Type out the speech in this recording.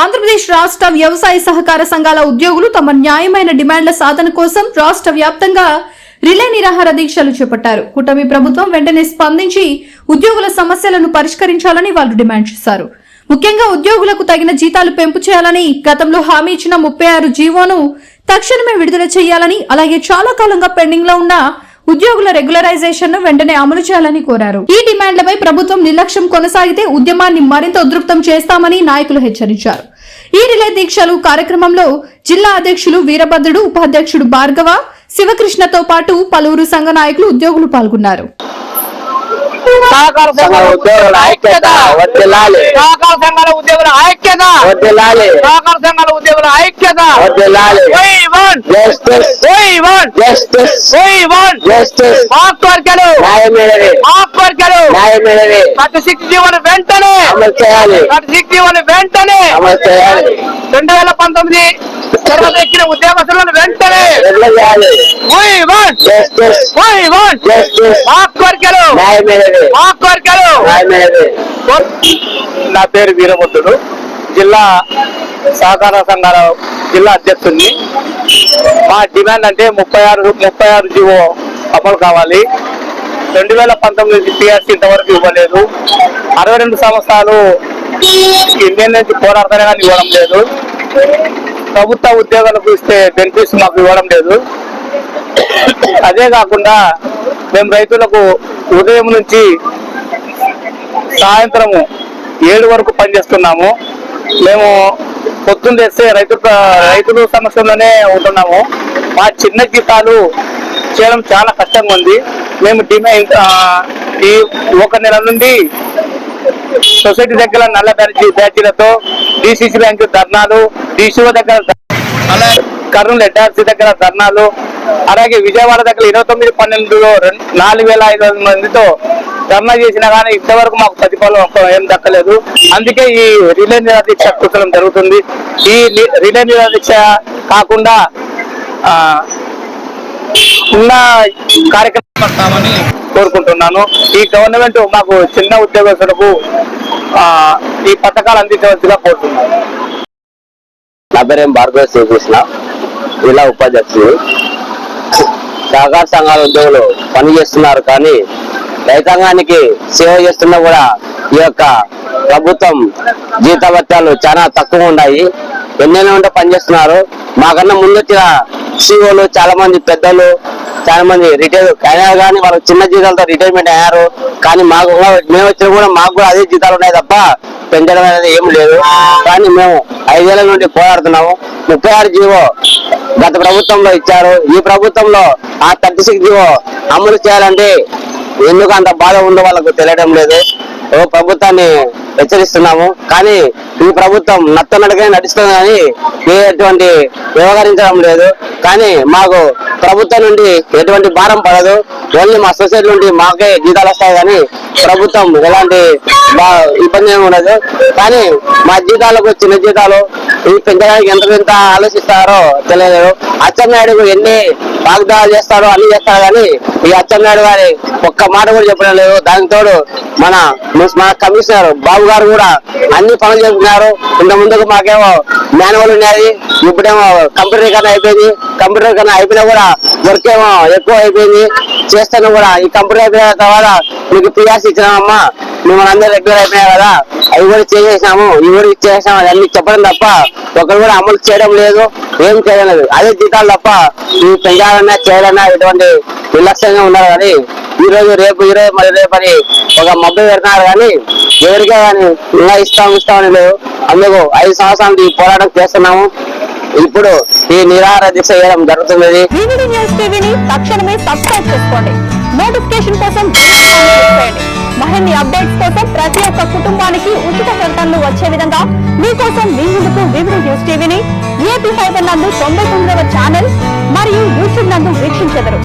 ఆంధ్రప్రదేశ్ రాష్ట్ర వ్యవసాయ సహకార సంఘాల ఉద్యోగులు తమ న్యాయమైన డిమాండ్ల సాధన కోసం రాష్ట్ర వ్యాప్తంగా రిలే నిరాహార దీక్షలు చేపట్టారు. కూటమి ప్రభుత్వం వెంటనే స్పందించి ఉద్యోగుల సమస్యలను పరిష్కరించాలని వాళ్ళు డిమాండ్ చేశారు. ముఖ్యంగా ఉద్యోగులకు తగిన జీతాలు పెంపు చేయాలని గతంలో హామీ ఇచ్చిన ముప్పై ఆరు జీవోను తక్షణమే విడుదల చేయాలని అలాగే చాలా కాలంగా పెండింగ్లో ఉన్న ఉద్యోగుల రెగ్యులరైజేషన్ను వెంటనే అమలు చేయాలని కోరారు. ఈ డిమాండ్లపై ప్రభుత్వం నిర్లక్ష్యం కొనసాగితే ఉద్యమాన్ని మరింత ఉదృప్తం చేస్తామని నాయకులు హెచ్చరించారు. ఈ రిలే దీక్షలు కార్యక్రమంలో జిల్లా అధ్యక్షులు వీరభద్రుడు ఉపాధ్యక్షుడు భార్గవ శివకృష్ణతో పాటు పలువురు సంఘ నాయకులు ఉద్యోగులు పాల్గొన్నారు. సహకార సంఘ ఉద్యోగుల ఐక్యత. వర్ధిల్లాలి సహకార సంఘాల ఉద్యోగుల ఐక్యత. వర్ధిల్లాలి సహకార సంఘాల ఉద్యోగుల ఐక్యత. వర్ధిల్లాలి We want, justice. we want, justice. we want. Justice. మాక్ కోరికలు న్యాయమైనది. మాక్ కోరికలు న్యాయమైనది. ప్రతి శిక్ష జీవన వెంటనే. అమలు చేయాలి. ప్రతి శిక్ష జీవన వెంటనే. అమలు చేయాలి. రెండు వేల పంతొమ్మిది తర్వాత ఎక్కిన ఉద్యోగస్తులను వెంటనే కోరికలు కోరికలు. నా పేరు వీరభద్రుడు. జిల్లా సహకార సంఘాల జిల్లా అధ్యక్షుడిని మా డిమాండ్ అంటే ముప్పై ఆరు ముప్పై ఆరు జీవో అమలు కావాలి. రెండు వేల పంతొమ్మిది టీఆర్సీ ఇంతవరకు ఇవ్వలేదు. అరవై రెండు సంవత్సరాలు ఇండియన్ నుంచి పోరాడతానే కానీ ఇవ్వడం లేదు. ప్రభుత్వ ఉద్యోగాలకు ఇస్తే బెనిఫిట్స్ మాకు ఇవ్వడం లేదు. అదే కాకుండా మేము రైతులకు ఉదయం నుంచి సాయంత్రము ఏడు వరకు పనిచేస్తున్నాము. మేము పొద్దున్న తెస్తే రైతు రైతుల సమస్యలోనే ఉంటున్నాము. మా చిన్న జీతాలు చేయడం చాలా కష్టంగా ఉంది. మేము డిమాండ్ ఈ ఒక నెల నుండి సొసైటీ దగ్గర నల్ల బ్యాచీ బ్యాచీలతో డిసిసి బ్యాంక్ ధర్నాలు డిసిఓ దగ్గర అలాగే కర్నూలు ఎడ్ఆర్సీ దగ్గర ధర్నాలు అలాగే విజయవాడ దగ్గర ఇరవై తొమ్మిది పన్నెండులో రెండు నాలుగు వేల ఐదు వందల మందితో ధర్నా చేసినా కానీ ఇంతవరకు మాకు ప్రతిఫలం ఏం దక్కలేదు. అందుకే ఈ రిలే నిరాదీక్ష కూర్చోడం జరుగుతుంది. ఈ రిలే నిరాదీక్ష కాకుండా ఉన్న కార్యక్రమం కోరుకుంటున్నాను. ఈ గవర్నమెంట్ మాకు చిన్న ఉద్యోగస్తులకు ఈ పథకాలు అందించవలసిగా కోరుతున్నాను. నా పేరేం భార్గవ శ్రీకృష్ణ. జిల్లా ఉపాధ్యక్షుడు. సహకార సంఘాల ఉద్యోగులు పని చేస్తున్నారు కానీ రైతాంగానికి సేవ చేస్తున్నా కూడా ఈ యొక్క ప్రభుత్వం జీతభత్యాలు చాలా తక్కువ ఉన్నాయి. ఎన్నెన్నో ఉంటే పనిచేస్తున్నారు మాకన్నా ముందు వచ్చిన సీఓలు చాలా మంది పెద్దలు చాలా మంది రిటైర్ అయినా కానీ వాళ్ళు చిన్న జీతాలతో రిటైర్మెంట్ అయ్యారు. కానీ మాకు కూడా- మేము వచ్చిన కూడా మాకు కూడా అదే జీతాలు ఉన్నాయి తప్ప పెంచడం అనేది ఏం లేదు. కానీ మేము ఐదేళ్ళ నుండి పోరాడుతున్నాము. ముప్పై ఆరు జీవో గత ప్రభుత్వంలో ఇచ్చారు. ఈ ప్రభుత్వంలో ఆ థర్టీ సిక్స్ జీవో అమలు చేయాలంటే ఎందుకు అంత బాధ ఉందో వాళ్ళకు తెలియడం లేదు. ఓ ప్రభుత్వాన్ని హెచ్చరిస్తున్నాము. కానీ ఈ ప్రభుత్వం నత్తనట్టుగానే నడుస్తుంది కానీ ఎటువంటి వ్యవహరించడం లేదు. కానీ మాకు ప్రభుత్వం నుండి ఎటువంటి భారం పడదు. ఓన్లీ మా సొసైటీ నుండి మాకే జీతాలు వస్తాయి కానీ ప్రభుత్వం ఎలాంటి బా- ఇబ్బంది ఏమి ఉండదు. కానీ మా జీతాలకు చిన్న జీతాలు ఇవి పెంచడానికి ఎంత ఎంత ఆలోచిస్తారో తెలియదు అచ్చెన్నాయుడు ఎన్ని వాగ్దానాలు చేస్తారో అన్ని చేస్తారు కానీ ఈ అచ్చెన్నాయుడు గారి ఒక్క మాట కూడా చెప్పడం లేదు. దానికి తోడు మన మన కమిషనర్ బాబు గారు కూడా అన్ని పనులు చేస్తున్నారు. ఇంత ముందుకు మాకేమో మాన్యువల్ ఉన్నది. ఇప్పుడేమో కంప్యూటర్ కన్నా అయిపోయింది. కంప్యూటర్ కన్నా అయిపోయినా కూడా వర్క్ ఏమో ఎక్కువ అయిపోయింది. చేస్తాను కూడా. ఈ కంప్యూటర్ అయిపోయిన తర్వాత మీకు పిఆర్సీ ఇచ్చినామమ్మా. మిమ్మల్ని అందరూ రెగ్యులర్ అయిపోయినాయి కదా. అవి కూడా చేసేసాము ఇవి కూడా ఇచ్చేసాము అన్ని చెప్పడం తప్ప ఒకరు కూడా అమలు చేయడం లేదు. ఏం చేయడం లేదు. అదే జీతాలు తప్ప ఇవి పెంచాలన్నా చేయాలన్నా ఎటువంటి నిర్లక్ష్యంగా ఉన్నారు కానీ ఈ రోజు రేపు ఈ రోజు మరి రేపు అని ఒక మబ్బు పెడుతున్నారు కానీ ఎవరికే కానీ ఇలా ఇస్తాం ఇస్తామని లేదు. అందుకు ఐదు సంవత్సరాల ఈ పోరాటం చేస్తున్నాము. ఇప్పుడు ఈ నిరాహార దీక్ష చేయడం జరుగుతున్నది. న్యూస్ టీవీని తక్షణమే సబ్స్క్రైబ్ చేసుకోండి. నోటిఫికేషన్ కోసం బెల్ మరిన్ని అప్డేట్స్ కోసం ప్రతి ఒక్క కుటుంబానికి ఉచిత ప్రకటనలు వచ్చే విధంగా మీకోసం మీ ముందుకు వివిడి న్యూస్ టీవీని ఏపీ ఫైబర్ నందు తొంభై తొమ్మిదవ ఛానల్ మరియు యూట్యూబ్ నందు వీక్షించెదరు.